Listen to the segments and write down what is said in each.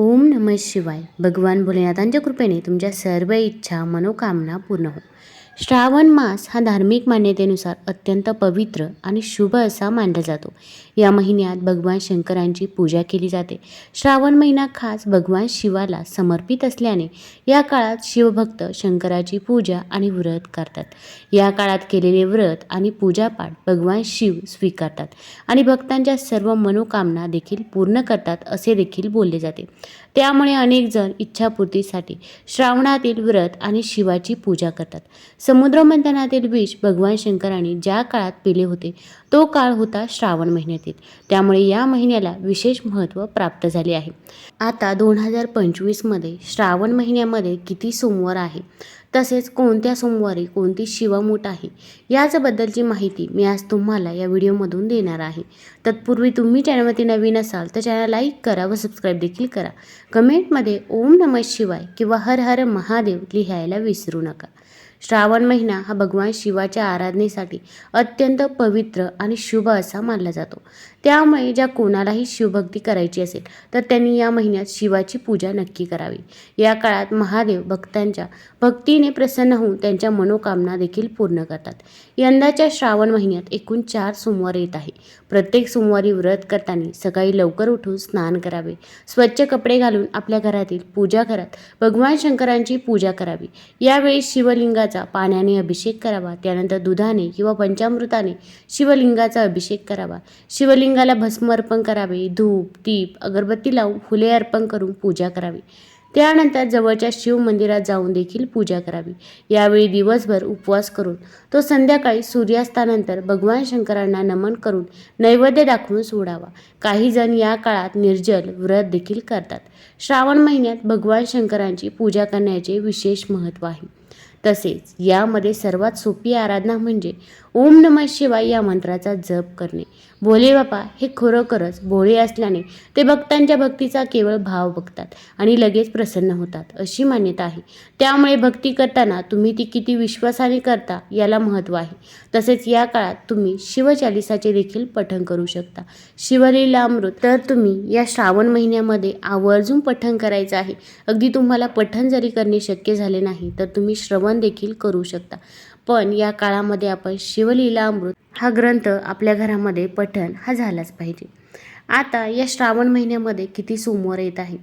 ओम नम शिवाय. भगवान भोलेनाथांच्या कृपेने तुमच्या सर्व इच्छा मनोकामना पूर्ण हो. श्रावण मास हा धार्मिक मान्यतेनुसार अत्यंत पवित्र आणि शुभ असा मानला जातो. या महिन्यात भगवान शंकरांची पूजा केली जाते. श्रावण महिना खास भगवान शिवाला समर्पित असल्याने या काळात शिवभक्त शंकराची पूजा आणि व्रत करतात. या काळात केलेले व्रत आणि पूजापाठ भगवान शिव स्वीकारतात आणि भक्तांच्या सर्व मनोकामना देखील पूर्ण करतात असे देखील बोलले जाते. त्यामुळे अनेकजण इच्छापूर्तीसाठी श्रावणातील व्रत आणि शिवाची पूजा करतात. समुद्रमंथनातील विष भगवान शंकरांनी ज्या काळात पिले होते तो काळ होता श्रावण महिन्यातील. त्यामुळे या महिन्याला विशेष महत्त्व प्राप्त झाले आहे. आता दोन हजार पंचवीसमध्ये श्रावण महिन्यामध्ये किती सोमवार आहे? तसेच कोणत्या सोमवारी कोणती शिवमूठ आहे? याचबद्दलची माहिती मी आज तुम्हाला या व्हिडिओमधून देणार आहे. तत्पूर्वी तुम्ही चॅनलवरती नवीन असाल तर चॅनल लाईक करा व सबस्क्राईब देखील करा. कमेंटमध्ये ओम नमः शिवाय किंवा हर हर महादेव लिहायला विसरू नका. श्रावण महिना हा भगवान शिवाच्या आराधनेसाठी अत्यंत पवित्र आणि शुभ असा मानला जातो. त्यामुळे ज्या कोणालाही शिवभक्ती करायची असेल तर त्यांनी या महिन्यात शिवाची पूजा नक्की करावी. या काळात महादेव भक्तांच्या भक्तीने प्रसन्न होऊन त्यांच्या मनोकामना देखील पूर्ण करतात. यंदाच्या श्रावण महिन्यात एकूण चार सोमवार येत आहे. प्रत्येक सोमवारी व्रत करताना सकाळी लवकर उठून स्नान करावे. स्वच्छ कपडे घालून आपल्या घरातील पूजा घरात भगवान शंकरांची पूजा करावी. यावेळी शिवलिंगाचा पाण्याने अभिषेक करावा. त्यानंतर दुधाने किंवा पंचामृताने शिवलिंगाचा अभिषेक करावा. शिवलिंगाला भस्म अर्पण करावे. धूप दीप अगरबत्ती लावून फुले अर्पण करून पूजा करावी. त्यानंतर जवळच्या शिव मंदिरात जाऊन देखील पूजा करावी. यावेळी दिवसभर उपवास करून तो संध्याकाळी सूर्यास्तानंतर भगवान शंकरांना नमन करून नैवेद्य दाखवून सोडावा. काही जण या काळात निर्जल व्रत देखील करतात. श्रावण महिन्यात भगवान शंकरांची पूजा करण्याचे विशेष महत्त्व आहे. तसेच यामध्ये सर्वात सोपी आराधना म्हणजे ओम नमः शिवाय या मंत्राचा जप करणे. भोले बापा हे खरोखरच भोळे असल्याने ते भक्तांच्या भक्तीचा केवळ भाव बघतात आणि लगेच प्रसन्न होतात अशी मान्यता आहे. त्यामुळे भक्ती करताना तुम्ही ती किती विश्वासाने करता याला महत्त्व आहे. तसेच या काळात तुम्ही शिवचालिसाचे देखील पठण करू शकता. शिवलीला अमृत तर तुम्ही या श्रावण महिन्यामध्ये आवर्जून पठण करायचं आहे. अगदी तुम्हाला पठण जरी करणे शक्य झाले नाही तर तुम्ही श्रवण देखील करू शकता. पण या काळामध्ये आपण शिवलीला अमृत हा ग्रंथ आपल्या घरामध्ये पठण हा झालाच पाहिजे. आता या श्रावण महिन्यामध्ये किती सोमवार येत आहे?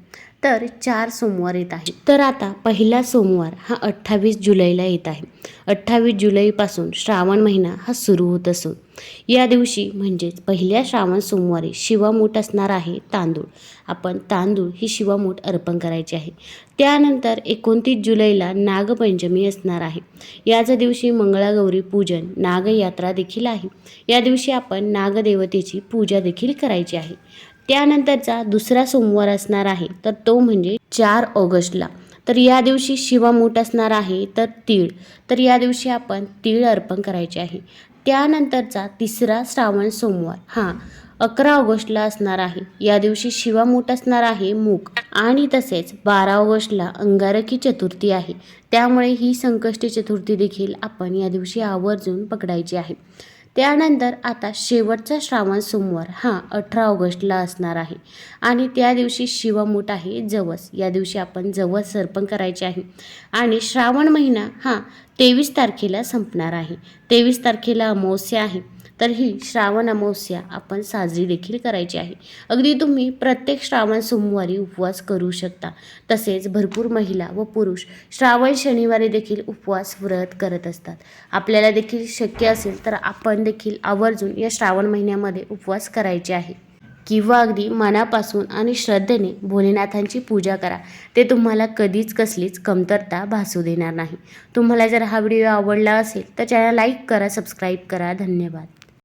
तर चार सोमवार येत आहे. तर आता पहिला सोमवार हा अठ्ठावीस जुलैला येत आहे. अठ्ठावीस जुलैपासून श्रावण महिना हा सुरू होत असून या दिवशी म्हणजेच पहिल्या श्रावण सोमवारी शिवामूठ असणार आहे तांदूळ. आपण तांदूळ ही शिवामूठ अर्पण करायची आहे. त्यानंतर एकोणतीस जुलैला नागपंचमी असणार आहे. याच दिवशी मंगळागौरी पूजन नागयात्रा देखील आहे. या दिवशी आपण नागदेवतेची पूजा देखील करायची आहे. त्यानंतरचा दुसरा सोमवार असणार आहे. तर तो म्हणजे चार ऑगस्टला. तर या दिवशी शिवामूठ असणार आहे तर तीळ. तर या दिवशी आपण तीळ अर्पण करायचे आहे. त्यानंतरचा तिसरा श्रावण सोमवार. हा अकरा ऑगस्टला असणार आहे. या दिवशी शिवामूठ असणार आहे मूग आणि तसेच बारा ऑगस्टला अंगारकी चतुर्थी आहे. त्यामुळे ही संकष्टी चतुर्थी देखील आपण या दिवशी आवर्जून पकडायची आहे. त्यानंतर आता शेवटचा श्रावण सोमवार हा अठरा ऑगस्टला असणार आहे. आणि त्या दिवशी शिवमूठ आहे जवस. या दिवशी आपण जवस अर्पण करायचे आहे. आणि श्रावण महिना हा तेवीस तारखेला संपणार आहे. तेवीस तारखेला अमावस्या आहे. तर ही श्रावण अमावस्या आपण साजरी देखील करायची आहे. अगदी तुम्ही प्रत्येक श्रावण सोमवारी उपवास करू शकता. तसेच भरपूर महिला व पुरुष श्रावण शनिवारी देखील उपवास व्रत करत असतात. आपल्याला देखील शक्य असेल तर आपण देखील आवर्जून या श्रावण महिन्यामध्ये उपवास करायचे आहे. किंवा अगदी मनापासून आणि श्रद्धेने भोलेनाथांची पूजा करा. ते तुम्हाला कधीच कसलीच कमतरता भासू देणार नाही. तुम्हाला जर हा व्हिडिओ आवडला असेल तर चॅनल लाईक करा सबस्क्राईब करा. धन्यवाद.